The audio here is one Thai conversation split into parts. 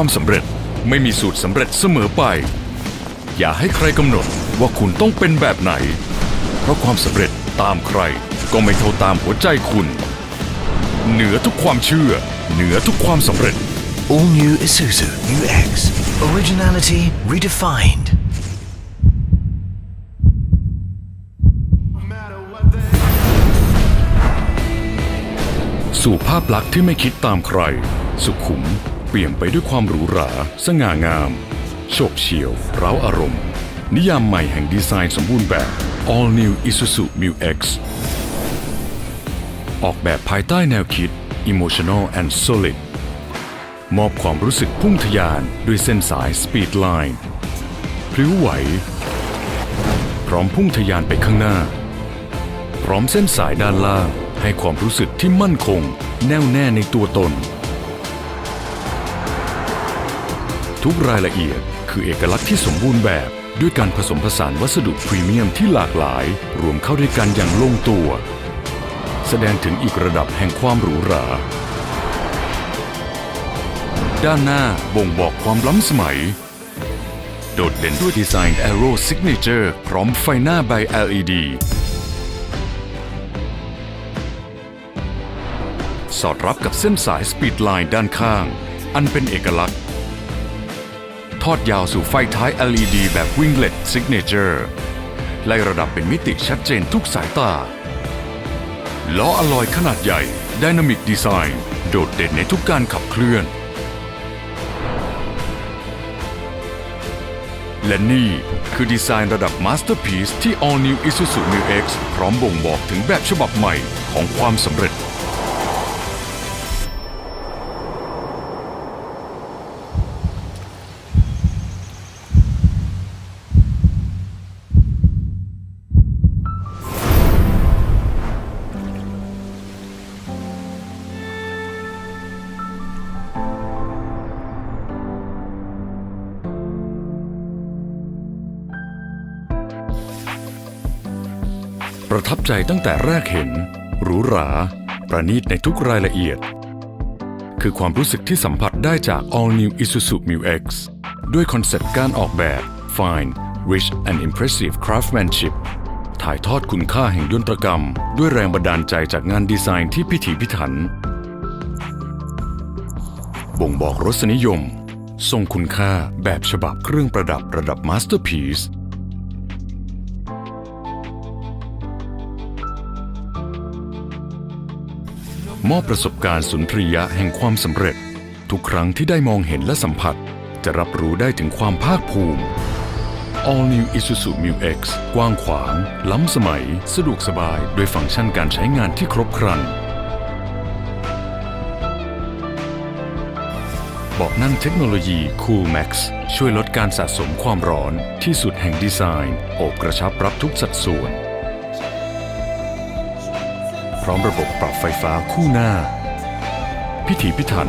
ความสำเร็จไม่มีสูตรสำเร็จเสมอไป อย่าให้ใครกำหนดว่าคุณต้องเป็นแบบไหน เพราะความสำเร็จตามใครก็ไม่เท่าตามหัวใจคุณ เหนือทุกความเชื่อ เหนือทุกความสำเร็จ All new Isuzu Mu X. Originality redefined. สู่ภาพลักษณ์ที่ไม่คิดตามใคร สุขุม เปี่ยมไปด้วยความหรูหรา สง่างาม โฉบเฉี่ยว ร้าอารมณ์ นิยามใหม่แห่งดีไซน์สมบูรณ์แบบ All New Isuzu Mu X ออกแบบภายใต้แนวคิด Emotional and Solid มอบความรู้สึกพุ่งทะยานด้วยเส้นสาย Speed Line พริ้วไหว พร้อมพุ่งทะยานไปข้างหน้า พร้อมเส้นสายด้านล่างให้ความรู้สึกที่มั่นคง แน่วแน่ในตัวตน ทุกรายละเอียด คือเอกลักษณ์ที่สมบูรณ์แบบ ด้วยการผสมผสานวัสดุพรีเมียมที่หลากหลาย รวมเข้าด้วยกันอย่างลงตัว แสดงถึงอีกระดับแห่งความหรูหรา ด้านหน้าบ่งบอกความล้ำสมัย โดดเด่นด้วยดีไซน์ Aero Signature พร้อมไฟหน้าใบ LED สอดรับกับเส้นสายสปีดไลน์ด้านข้าง อันเป็นเอกลักษณ์ ทอดยาวสู่ไฟท้าย LED แบบ Winglet Signature ไล่ระดับเป็นมิติชัดเจนทุกสายตา ล้ออลอยขนาดใหญ่ Dynamic Design โดดเด่นในทุกการขับเคลื่อน และนี่คือดีไซน์ระดับ Masterpiece ที่ All New Isuzu Mu X พร้อมบ่งบอกถึงแบบฉบับใหม่ของความสำเร็จ ประทับใจตั้งแต่แรกเห็น หรูหรา ประณีตในทุกรายละเอียด คือความรู้สึกที่สัมผัสได้จาก All New Isuzu Mu X ด้วยคอนเซปต์การออกแบบ Fine Rich and Impressive Craftsmanship ถ่ายทอดคุณค่าแห่งยนตรกรรม ด้วยแรงบันดาลใจจากงานดีไซน์ที่พิถีพิถัน บ่งบอกรสนิยม ทรงคุณค่าแบบฉบับเครื่องประดับระดับ Masterpiece มอบประสบการณ์สุนทรียะแห่งความสำเร็จ ทุกครั้งที่ได้มองเห็นและสัมผัส จะรับรู้ได้ถึงความภาคภูมิ All New Isuzu Mu X กว้างขวาง ล้ำสมัย สะดวกสบายด้วยฟังก์ชันการใช้งานที่ครบครันเบาะนั่งเทคโนโลยี Cool Max ช่วยลดการสะสมความร้อนที่สุดแห่งดีไซน์ โอบกระชับรับทุกสัดส่วน พร้อมระบบปรับไฟฟ้าคู่หน้า พิถีพิถัน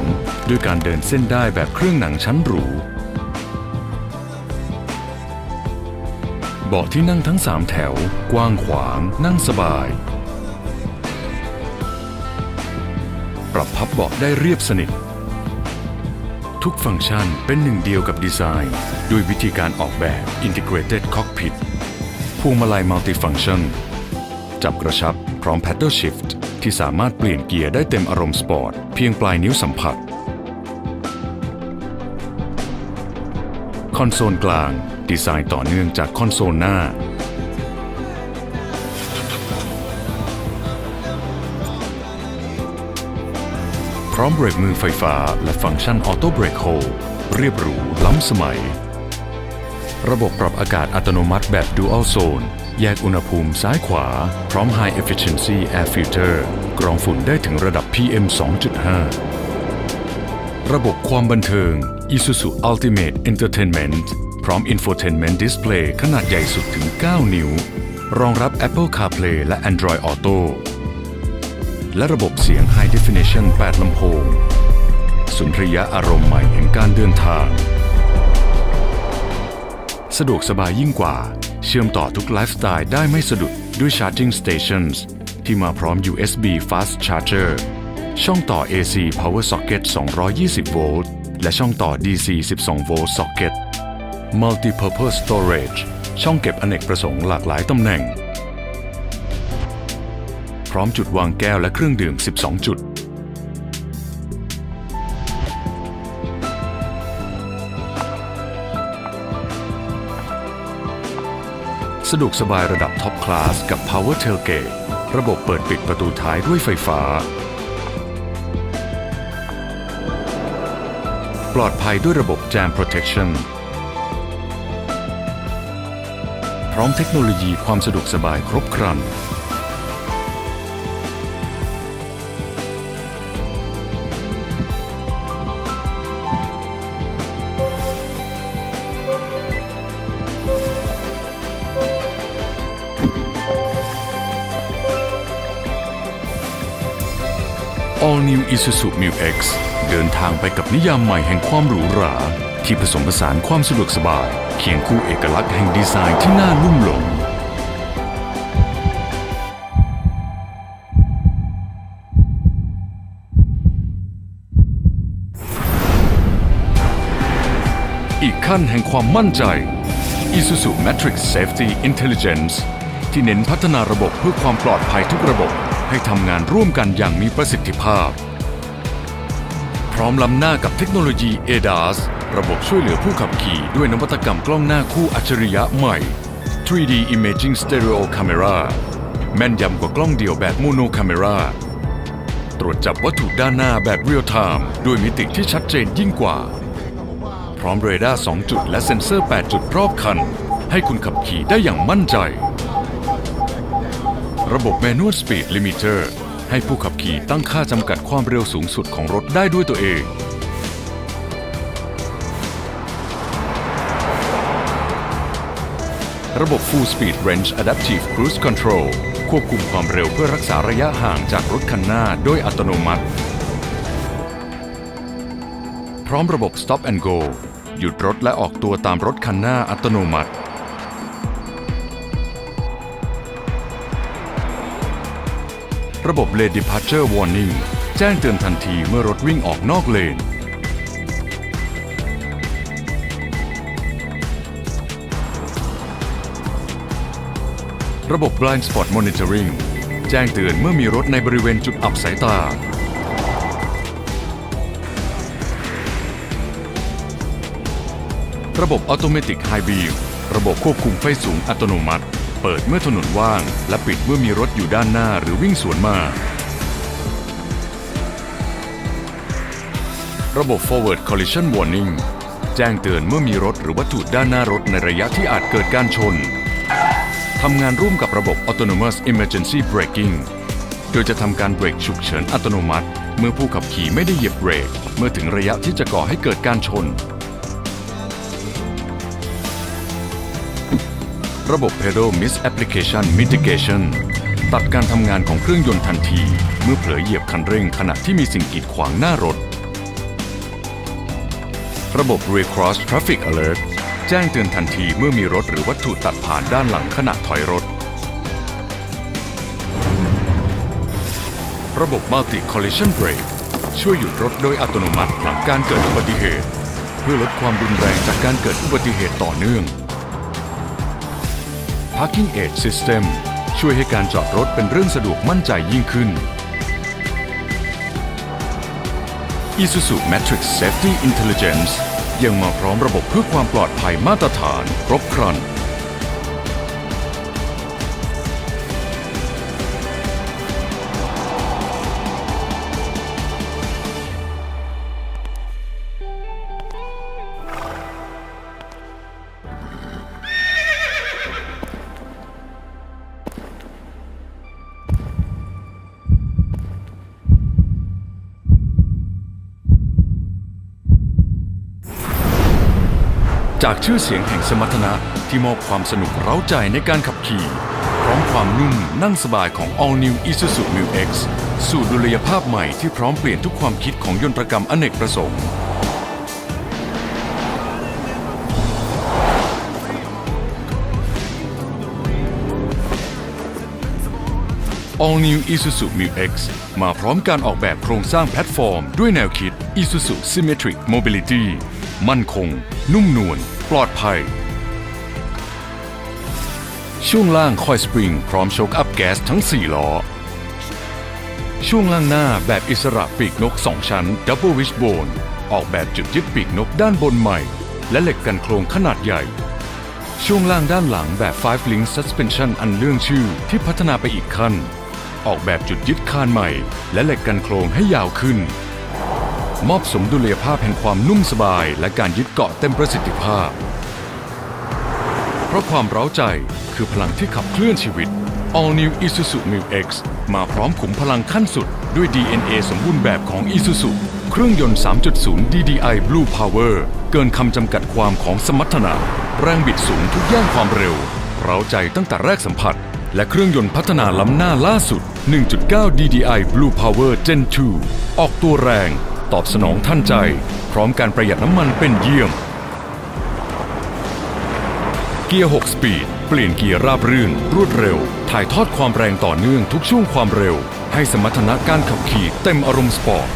ด้วยการเดินเส้นได้แบบเครื่องหนังชั้นหรู เบาะที่นั่งทั้ง 3 แถว กว้างขวาง นั่งสบาย ปรับพับเบาะได้เรียบสนิท ทุกฟังก์ชันเป็นหนึ่งเดียวกับดีไซน์ ด้วยวิธีการออกแบบ Integrated Cockpit พวงมาลัย Multifunction จับกระชับ ร้อม Paddle Shift ที่สามารถเปลี่ยนเกียร์ได้เต็มอารมณ์สปอร์ตเพียงปลายนิ้วสัมผัส คอนโซลกลาง ดีไซน์ต่อเนื่องจากคอนโซลหน้า พร้อมเบรกมือไฟฟ้าและฟังก์ชันออโต้เบรกโฮเรียบหรูล้ำสมัย ระบบปรับอากาศอัตโนมัติแบบ Dual Zone แยกอุณหภูมิซ้ายขวา พร้อม High Efficiency Air Filter กรองฝุ่นได้ถึงระดับ PM 2.5 ระบบความบันเทิง Isuzu Ultimate Entertainment พร้อม Infotainment Display ขนาดใหญ่สุดถึง 9 นิ้ว รองรับ Apple CarPlay และ Android Auto และระบบเสียง High Definition 8 ลำโพง สุนทรียะอารมณ์ใหม่แห่งการเดินทาง สะดวกสบายยิ่งกว่า เชื่อมต่อทุกไลฟ์สไตล์ได้ไม่สะดุดด้วย Charging Stations ที่มาพร้อม USB Fast Charger ช่องต่อ AC Power Socket 220 โวลต์ และช่องต่อ DC 12 volt socket Multi-purpose storage ช่องเก็บอเนกประสงค์หลากหลายตำแหน่ง พร้อมจุดวางแก้วและเครื่องดื่ม 12 จุด สะดวกสบายระดับท็อปคลาสกับ Power Tailgate ระบบเปิดปิดประตูท้ายด้วยไฟฟ้า ปลอดภัยด้วยระบบ Jam Protection พร้อมเทคโนโลยีความสะดวกสบายครบครัน All New Isuzu Mu X เดินทางไปกับนิยามใหม่แห่งความหรูหรา ที่ผสมผสานความสะดวกสบาย เคียงคู่เอกลักษณ์แห่งดีไซน์ที่น่าลุ่มหลงอีกขั้นแห่งความมั่นใจ Isuzu Matrix Safety Intelligence ที่เน้นพัฒนาระบบเพื่อความปลอดภัยทุกระบบ ให้ทำงานร่วมกันอย่างมีประสิทธิภาพ พร้อมล้ำหน้ากับเทคโนโลยี ADAS ระบบช่วยเหลือผู้ขับขี่ด้วยนวัตกรรมกล้องหน้าคู่อัจฉริยะใหม่ 3D Imaging Stereo Camera แม่นยำกว่ากล้องเดี่ยวแบบ Mono Camera ตรวจจับวัตถุด้านหน้าแบบ Real Time ด้วยมิติที่ชัดเจนยิ่งกว่า พร้อมเรดาร์ 2 จุดและเซ็นเซอร์ 8 จุดรอบคัน ให้คุณขับขี่ได้อย่างมั่นใจ ระบบ Manual Speed Limiter ให้ผู้ขับขี่ตั้งค่าจำกัดความเร็วสูงสุดของรถได้ด้วยตัวเอง ระบบ Full Speed Range Adaptive Cruise Control ควบคุมความเร็วเพื่อรักษาระยะห่างจากรถคันหน้าโดยอัตโนมัติ พร้อมระบบ Stop and Go หยุดรถและออกตัวตามรถคันหน้าอัตโนมัติ ระบบ Lane Departure Warning แจ้งเตือนทันทีเมื่อรถวิ่งออกนอกเลน ระบบ Blind Spot Monitoring แจ้งเตือนเมื่อมีรถในบริเวณจุดอับสายตา ระบบ Automatic High Beam ระบบควบคุมไฟสูงอัตโนมัติ เปิดเมื่อถนนว่าง และปิดเมื่อมีรถอยู่ด้านหน้าหรือวิ่งสวนมา ระบบ Forward Collision Warning แจ้งเตือนเมื่อมีรถหรือวัตถุด้านหน้ารถในระยะที่อาจเกิดการชน ทำงานร่วมกับระบบ Autonomous Emergency Braking โดยจะทำการเบรกฉุกเฉินอัตโนมัติ เมื่อผู้ขับขี่ไม่ได้เหยียบเบรก เมื่อถึงระยะที่จะก่อให้เกิดการชน ระบบ Pedal Misapplication Mitigation ตัดการทำงานของเครื่องยนต์ทันที เมื่อเผลอเหยียบคันเร่งขณะที่มีสิ่งกีดขวางหน้ารถ ระบบ Recross Traffic Alert แจ้งเตือนทันทีเมื่อมีรถหรือวัตถุตัดผ่านด้านหลังขณะถอยรถ ระบบ Multi Collision Brake ช่วยหยุดรถโดยอัตโนมัติหลังการเกิดอุบัติเหตุ เพื่อลดความรุนแรงจากการเกิดอุบัติเหตุต่อเนื่อง Parking Aid System ช่วยให้การจอดรถเป็นเรื่องสะดวกมั่นใจยิ่งขึ้น Isuzu Matrix Safety Intelligence ยังมาพร้อมระบบเพื่อความปลอดภัยมาตรฐาน ครบครัน จากชื่อเสียงแห่งสมรรถนะที่มอบความสนุกเร้าใจในการขับขี่ พร้อมความนุ่มนั่งสบายของ All New Isuzu Mu X สู่ดุลยภาพใหม่ที่พร้อมเปลี่ยนทุกความคิดของยนตรกรรมอเนกประสงค์ All New Isuzu Mu X มาพร้อมการออกแบบโครงสร้างแพลตฟอร์ม ด้วยแนวคิด Isuzu Symmetric Mobility มั่นคง นุ่มนวล ปลอดภัย ช่วงล่างคอยสปริงพร้อมโชคอัพแก๊สทั้ง 4 ล้อ ช่วงล่างหน้าแบบอิสระปีกนก 2 ชั้น Double Wishbone ออกแบบจุดยึดปีกนกด้านบนใหม่ และเหล็กกันโครงขนาดใหญ่ ช่วงล่างด้านหลังแบบ 5 Link Suspension อันเรื่องชื่อที่พัฒนาไปอีกขั้น ออกแบบจุดยึดคานใหม่ และเหล็กกันโครงให้ยาวขึ้น มอบสมดุลยภาพแห่งความนุ่มสบาย และการยึดเกาะเต็มประสิทธิภาพ เพราะความเร้าใจคือพลังที่ขับเคลื่อนชีวิต All New Isuzu Mu X มาพร้อมขุมพลังขั้นสุด ด้วย DNA สมบูรณ์แบบของ Isuzu เครื่องยนต์ 3.0 DDI Blue Power เกินคำจำกัดความของสมรรถนะ แรงบิดสูงทุกย่านความเร็ว เร้าใจตั้งแต่แรกสัมผัส และเครื่องยนต์พัฒนาล้ำหน้าล่าสุด 1.9 DDI Blue Power Gen 2 ออกตัวแรง ตอบสนองท่านใจ พร้อมการประหยัดน้ำมันเป็นเยี่ยม เกียร์ 6 สปีด เปลี่ยนเกียร์ราบรื่น รวดเร็ว ถ่ายทอดความแรงต่อเนื่องทุกช่วงความเร็ว ให้สมรรถนะการขับขี่เต็มอารมณ์สปอร์ต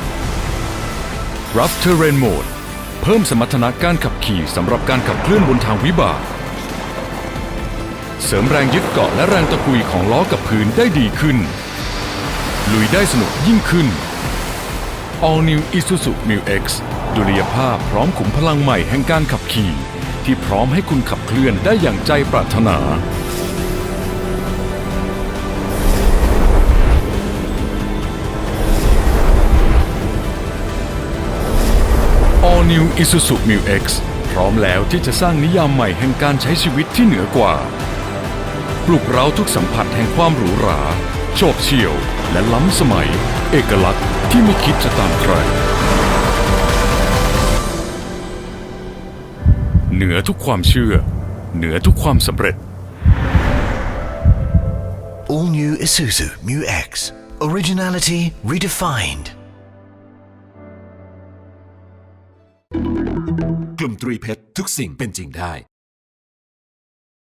Rough Terrain Mode เพิ่มสมรรถนะการขับขี่สำหรับการขับเคลื่อนบนทางวิบาก เสริมแรงยึดเกาะและแรงตะกุยของล้อกับพื้นได้ดีขึ้น ลุยได้สนุกยิ่งขึ้น All New Isuzu Mu X ดุลยภาพพร้อมขุมพลังใหม่แห่งการขับขี่ ที่พร้อมให้คุณขับเคลื่อนได้อย่างใจปรารถนา All New Isuzu Mu X พร้อมแล้วที่จะสร้างนิยามใหม่แห่งการใช้ชีวิตที่เหนือกว่า ปลุกเร้าทุกสัมผัสแห่งความหรูหราโฉบเฉี่ยว และล้ำสมัย เอกลักษณ์ที่ไม่คิดจะตามใคร เหนือทุกความเชื่อ เหนือทุกความสำเร็จ All new Isuzu Mu X. Originality redefined. กลุ่มตรีเพชรทุกสิ่งเป็นจริงได้